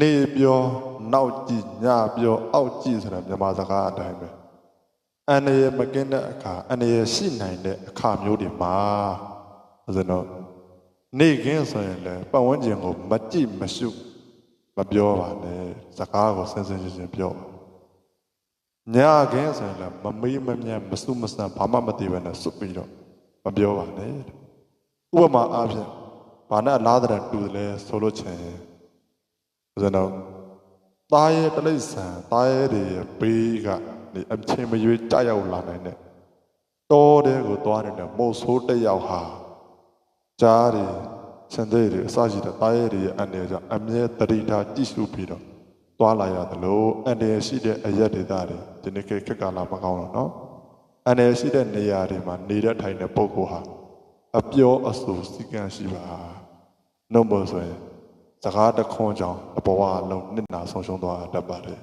နေပြောနောက်ကြည့်ညပြောအောက်ကြည့်ဆိုတာမြန်မာစကားအတိုင်းပဲအန္တရာယ်မကင်းတဲ့အခါအန္တရာယ်ရှိနိုင်တဲ့အခါမျိုးတွေမှာဆိုတော့နေခင်းဆိုရင်လည်းပတ်ဝန်းကျင်ကိုမကြည့်မရှုမပြောပါနဲ့စကားကိုစင်စင်ချင်းချင်းပြောပါညခင်းဆိုရင်လည်းမမေးမမြတ်မစုမဆန်ဘာမှမသိဘဲနဲ့စွတ်ပြီးတော့မပြောပါနဲ့တဲ့ဥပမာအားဖြင့်ဘာနဲ့အလားတရတူတယ်လဲဆိုလို့ချင် ရင် ဆိုတော့တားရဲ့တလိษံတားရဲ့တွေရဲ့ဘေးကနေအချင်းမရွေးကြရောက်လာနိုင်တဲ့တောတဲ့ကိုသွားနေတဲ့မို့ဆိုးတစ်ယောက်ဟာကြားတွေစံတဲ့တွေအစရှိတဲ့တားရဲ့တွေရဲ့အနေကြောင့်အမြဲတတိထားကြည့်ရှုပြီးတော့သွားလာရတယ်လို့အနေရှိတဲ့အရက်ဒေသတွေဒီနေ့ခေတ်ခက်ကလာမကောင်းတော့เนาะအနေရှိတဲ့နေရာတွေမှာနေတဲ့ထိုင်တဲ့ပုဂ္ဂိုလ်ဟာအပြောအဆိုစီကံရှိပါနှုတ်ပေါ်ဆိုရင် စကားတခွန်းကြောင့်အပေါ်ကအလုံးနစ်နာဆုံးရှုံးသွားတတ်ပါတယ်